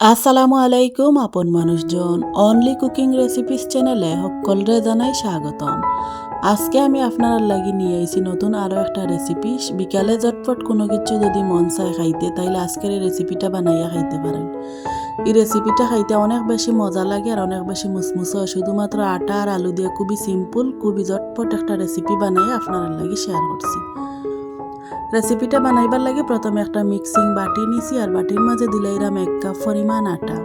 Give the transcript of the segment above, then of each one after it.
আসসালামু আলাইকুম, আপন মানুষজন। অনলি কুকিং রেসিপিস চ্যানেলে সকলরে জানাই স্বাগতম। আজকে আমি আপনার লাগি নিয়ে আইছি নতুন আরও একটা রেসিপি বিকালে ঝটপট কোনো কিছু যদি মন চায় খাইতে, তাইলে আজকের এই রেসিপিটা বানাইয়া খাইতে পারেন। এই রেসিপিটা খাইতে অনেক বেশি মজা লাগে আর অনেক বেশি মুসমুসো হয়। শুধুমাত্র আটা আর আলু দিয়ে খুবই সিম্পল খুবই ঝটপট একটা রেসিপি বানাই আপনার লাগি শেয়ার করছি। রেসিপিটা বানাইবার লাগে প্রথমে একটা মিক্সিং বাটি নিছি আর বাটির মাঝে দিলাইরাম এক কাপ পরিমাণ আটা।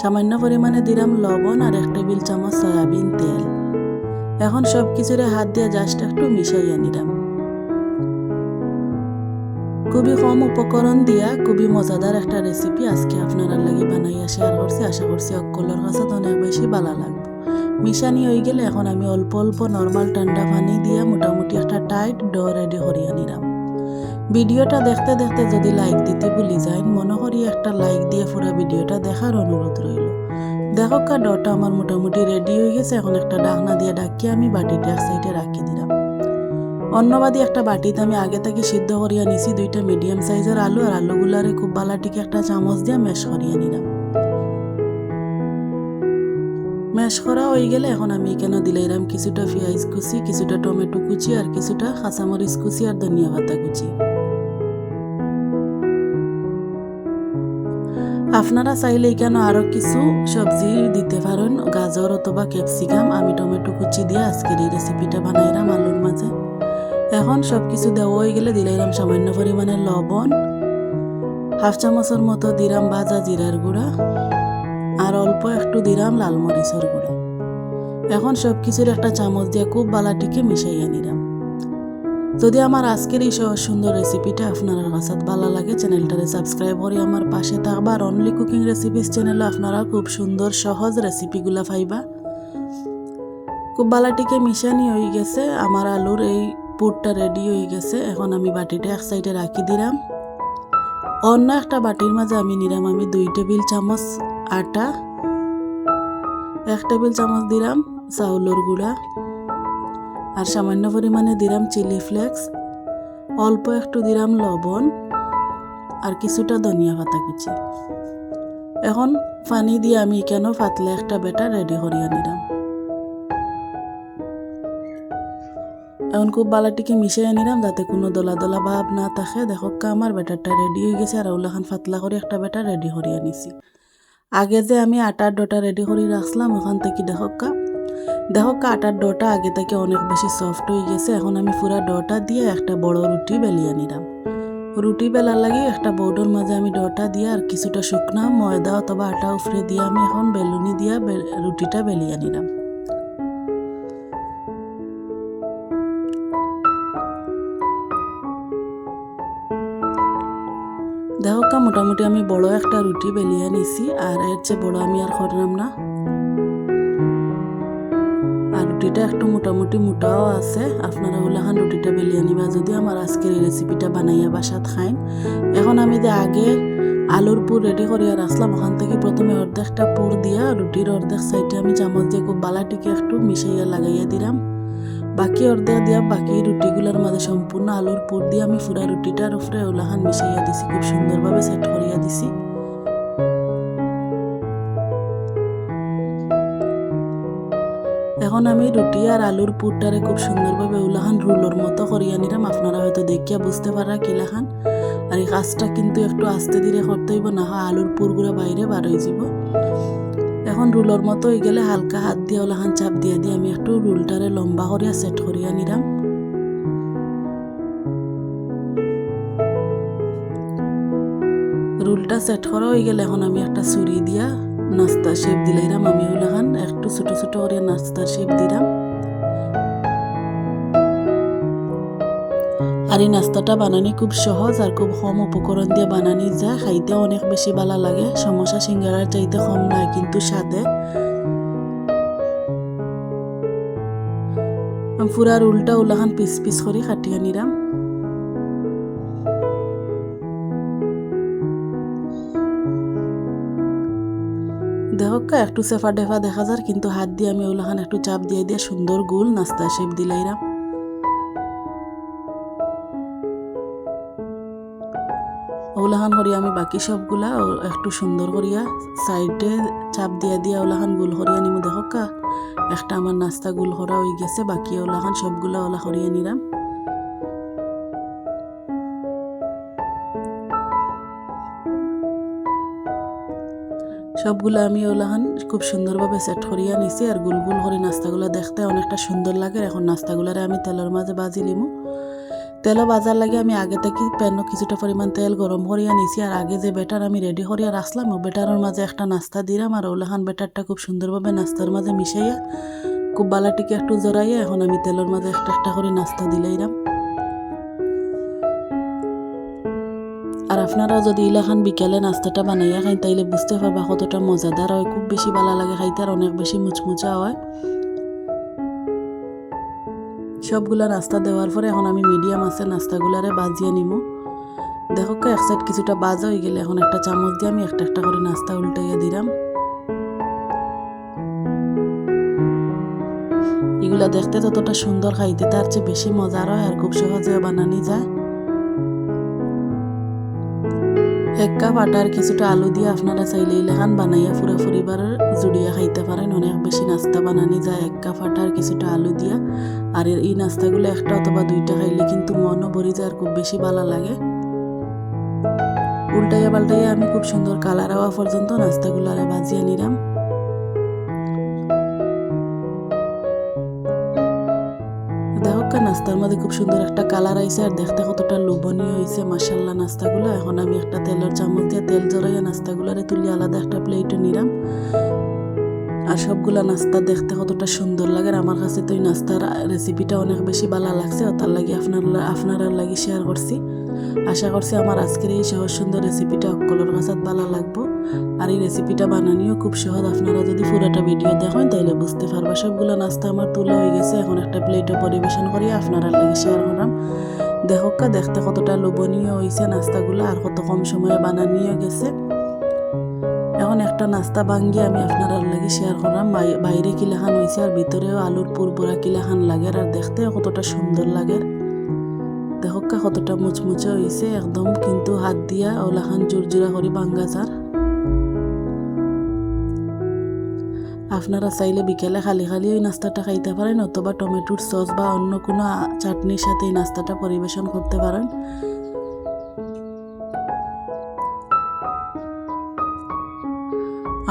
সামান্য পরিমাণে দিলাম লবণ আর এক টেবিল চামচ সয়াবিন তেল। এখন সব কিছুরে হাত দিয়ে জাস্ট একটু মিশাইয়া নিলাম। খুবই কম উপকরণ দিয়া খুবই মজাদার একটা রেসিপি আজকে আপনারা লাগি বানাইয়া শেয়ার করছি। আশা করছি অকলর কাছে অনেক বেশি ভালো লাগবে। মিশানি হয়ে গেলে এখন আমি অল্প অল্প নর্মাল ঠান্ডা পানি দিয়ে মোটামুটি একটা টাইট ডো রেডি করিয়া নিলাম। ভিডিওটা দেখতে দেখতে যদি লাইক দিতে ভুলি যায় মনে একটা লাইক দিয়ে পুরো ভিডিওটা দেখার অনুরোধ রইল দেখো কা ডটা আমার মোটামুটি রেডি হয়ে গেছে, এখন একটা ডাকনা দিয়ে ডাকিয়ে আমি বাটিটা এক সাইডে রাখি দিলাম। অন্যবাদী একটা বাটিতে আমি আগে থেকে সিদ্ধ করিয়া নিছি দুইটা মিডিয়াম সাইজের আলু আর আলুগুলারে খুব বালাটিকে একটা চামচ দিয়ে ম্যাশ করিয়া নিলাম ম্যাশ করা হয়ে গেলে এখন আমি কেন দিলাইরাম কিছুটা পেঁয়াজ কুচি, কিছুটা টমেটো কুচি আর কিছুটা কাঁচামরিচ কুচি আর ধনিয়া পাতা কুচি। আপনারা চাইলে কেন আরও কিছু সবজি দিতে পারেন, গাজর অথবা ক্যাপসিকাম। আমি টমেটো কুচি দিয়ে আজকের এই রেসিপিটা বানাইলাম আলুর মাঝে। এখন সব কিছু দেওয়া হয়ে গেলে দিলাইলাম সামান্য পরিমাণে লবণ, হাফ চামচের মতো দিলাম ভাজা জিরার গুঁড়া আর অল্প একটু দিলাম লাল মরিচের গুঁড়া। এখন সব কিছুর একটা চামচ দিয়ে খুব বালাটিকে মিশাইয়া নিলাম। যদি আমার আজকের এই সহজ সুন্দর রেসিপিটা আপনারা কাছে ভালো লাগে চ্যানেলটারে সাবস্ক্রাইব করে আমার পাশে থাকবার অনলি কুকিং রেসিপিস চ্যানেলে আপনারা খুব সুন্দর, সহজ রেসিপিগুলা পাইবা। খুব বালাটিকে মিশানি হয়ে গেছে। আমার আলুর এই পুরটা রেডি হয়ে গেছে। এখন আমি বাটিটা এক সাইডে রাখি দিলাম। অন্য একটা বাটির মাঝে আমি নিলাম আমি দুই টেবিল চামচ আটা। এক টেবিল চামচ দিলাম চাউলের গুঁড়া। আর সামান্য পরিমাণে দিলাম চিলি ফ্লেক্স, অল্প একটু দিলাম লবণ আর কিছুটা ধনিয়া পাতা কুচি। এখন পানি দিয়ে আমি কেন পাতলা একটা বেটা রেডি করিয়া নিলাম এখন খুব বালাটিকে মিশিয়ে নিলাম যাতে কোনো দলা দলা ভাব না থাকে। দেখো আমার বেটারটা রেডি হয়ে গেছে আর ওগুলাখান পাতলা করে একটা বেটা রেডি করিয়া নিছি আগে যে আমি আটার ডোটা রেডি করে রাখলাম ওখান থেকে দেখো দেখো আটার ডোটা আগে থেকে অনেক বেশি সফট হয়ে গেছে, এখন আমি পুরা ডোটা দিয়ে একটা বড় রুটি বেলিয়ে নিলাম। রুটি বেলার লাগে একটা বোর্ডের মাঝে আমি ডোটা দিয়ে আর কিছুটা শুকনা ময়দা অথবা আটা উফরে দিয়ে আমি এখন বেলুনি দিয়ে রুটিটা বেলিয়ে নিলাম। দেখো কা, মোটামুটি আমি বড় একটা রুটি বেলিয়ে নিছি, আর এর চেয়ে বড় আমি আর করলাম না। রুটিটা একটু মোটামুটি মোটাও আছে। আপনারা ওলাখান রুটিটা বেলিয়ে নিবা যদি আমার আজকের এই রেসিপিটা বানাইয়া বাসাত খাইন। এখন আমি যে আগে আলুর পুর রেডি করিয়া রাখলাম ওখান থেকে প্রথমে অর্ধেকটা পুর দিয়া রুটির অর্ধেক সাইডে আমি চামচ দিয়ে খুব বালাটিকে একটু মিশাইয়া লাগাইয়া দিলাম বাকি অর্ধেক দিয়া বাকি রুটিগুলোর মাঝে সম্পূর্ণ আলুর পুর দিয়ে আমি পুরা রুটিটার উপরে ওলাহান মিশাইয়া দিছি, খুব সুন্দরভাবে সেট করিয়া দিছি। এখন আমি রুটি আর আলুর পুরটারে খুব সুন্দরভাবে উলাহান রুলোর মতো করিয়া নিলাম আপনারা হয়তো দেখিয়া বুঝতে পারা কিলাখান। আর এই কাজটা কিন্তু একটু আস্তে ধীরে করতে হইব না হয় আলুর পুরগুলো বাইরে বার হয়ে যাব। এখন রুলোর মতো হয়ে গেলে হালকা হাত দিয়ে ওলাখান চাপ দিয়ে দিয়ে আমি একটু রুলটারে লম্বা করিয়া সেট করিয়া নিলাম রুলটা সেট করা হয়ে গেলে এখন আমি একটা ছুরি দিয়া। নাস্তার শেপ দিলাইরাম আমি ওলাখান একটু ছোট ছোট করে নাস্তার শেপ দিলাম আর এই নাস্তাটা বানানি খুব সহজ আর খুব কম উপকরণ দিয়ে বানানি যায়। খাইতে অনেক বেশি ভালো লাগে। সমস্যা সিঙ্গারার চাইতে কম নয় কিন্তু সাথে পুরা উল্টা ওলাখান পিস পিস করে কাটিয়ে নিলাম দেখকা একটু সেফা ডেফা দেখা যার, কিন্তু হাত দিয়ে আমি ওগুলাখান একটু চাপ দিয়ে দিয়ে সুন্দর গোল নাস্তা শেপ দিলাইরাম। ওলাহান করিয়া আমি বাকি সবগুলা, ও- একটু সুন্দর করিয়া সাইডে চাপ দিয়া দিয়া ওলাহান গুল করিয়া নিমু, দেখো একটা আমার নাস্তা গুল করা হয়ে গেছে, বাকি ওলাহান সবগুলা ওলা করিয়া নিলাম। সবগুলো আমি ওলাহান খুব সুন্দরভাবে সেট করিয়া নিছি আর গুল গুল করে নাস্তাগুলো দেখতে অনেকটা সুন্দর লাগে এখন নাস্তাগুলারে আমি তেলের মাঝে বাজি লিমু তেলও বাজার লাগে, আমি আগে থেকে প্যানও কিছুটা পরিমাণ তেল গরম করিয়া নিছি আর আগে যে বেটার আমি রেডি করিয়া রাখলাম ও বেটারের মাঝে একটা নাস্তা দিলাম আর ওলাহান বেটারটা খুব সুন্দরভাবে নাস্তার মাঝে মিশাইয়া, খুব বালাটিকে একটু জড়াইয়া এখন আমি তেলের মাঝে একটা একটা করে নাস্তা দিলাইলাম। আপনারা যদি ইলাখান বিকালে নাস্তাটা বানাইয়া খাই, তাইলে বুঝতে পারবা কতটা মজাদার হয়। খুব বেশি ভালো লাগে খাইতে আর অনেক বেশি মুচমুচা হয়। সবগুলা নাস্তা দেওয়ার পরে এখন আমি মিডিয়াম আছে, নাস্তাগুলারে বাজিয়ে নিমু। দেখো এক সাইড কিছুটা বাজা হয়ে গেলে এখন একটা চামচ দিয়ে আমি একটা একটা করে নাস্তা উল্টাইয়া দিলাম। এগুলা দেখতে ততটা সুন্দর খাইতে তার চেয়ে বেশি মজার হয় আর খুব সহজে বানানি যায়। এক কাপ আটার কিছুটা আলু দিয়ে আপনারা চাইলে ইলেখান বানাইয়া ফুরা ফুরিবার জুড়িয়া খাইতে পারেন। অনেক বেশি নাস্তা বানানি যায়। এক কাপ আটার কিছুটা আলু দিয়া। আর এই নাস্তাগুলো একটা অথবা দুইটা খাইলে কিন্তু মনও ভরি যায় আর খুব বেশি ভালো লাগে। উল্টাইয়া পাল্টাইয়া আমি খুব সুন্দর কালার হওয়া পর্যন্ত নাস্তাগুলো আর বাজিয়ে নিলাম। নাস্তার মধ্যে খুব সুন্দর একটা কালার আইছে আর দেখতে কতটা লোভনীয় হয়েছে মাসাল্লাহ নাস্তাগুলো। এখন আমি একটা তেলের চামচ দিয়ে তেল জড়াইয়া নাস্তাগুলোরে তুলি, আলাদা একটা প্লেটে নিলাম। আর সবগুলা নাস্তা দেখতে কতটা সুন্দর লাগে আমার কাছে তো এই নাস্তার রেসিপিটা অনেক বেশি ভালো লাগছে তার লাগে আপনার আপনারা লাগি শেয়ার করছি। আশা করছি আমার আজকের এই সহজ সুন্দর রেসিপিটা অকলের কাছে ভালো লাগবো। আর এই রেসিপিটা বানানিও খুব সহজ, আপনারা যদি পুরোটা ভিডিও দেখেন তাইলে বুঝতে পারবা। সবগুলো নাস্তা আমার তোলা হয়ে গেছে, এখন একটা প্লেটে পরিবেশন করি আপনারা লাগে শেয়ার করলাম। দেখোকা দেখতে কতটা লোভনীয় হয়েছে নাস্তাগুলো, আর কত কম সময়ে বানানিও গেছে। এখন একটা নাস্তা ভাঙ্গি আমি আপনারা লাগে শেয়ার করলাম। বাই- বাইরে কিলাখান হয়েছে আর ভিতরেও আলুর পুরপুরা কিলাখান লাগে, আর দেখতে কতটা সুন্দর লাগে। দেখোকা কতটা মুচমুচে হয়েছে একদম, কিন্তু হাত দিয়া ওলাখান জোরজোড়া করে ভাঙ্গা যার। আপনারা চাইলে বিকেলে খালি খালি ওই নাস্তাটা খাইতে পারেন অথবা টমেটোর সস বা অন্য কোনো চাটনির সাথে এই নাস্তাটা পরিবেশন করতে পারেন।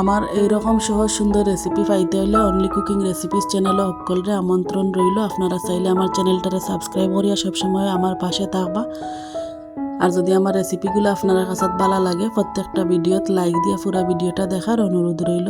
আমার এইরকম সহজ সুন্দর রেসিপি পাইতে হলে অনলি কুকিং রেসিপিস চ্যানেলে সকলরে আমন্ত্রণ রইল। আপনারা চাইলে আমার চ্যানেলটারে সাবস্ক্রাইব করিয়া সবসময় আমার পাশে থাকবা। আর যদি আমার রেসিপিগুলো আপনার কাছে ভালো লাগে, প্রত্যেকটা ভিডিওত লাইক দিয়ে পুরো ভিডিওটা দেখার অনুরোধ রইল।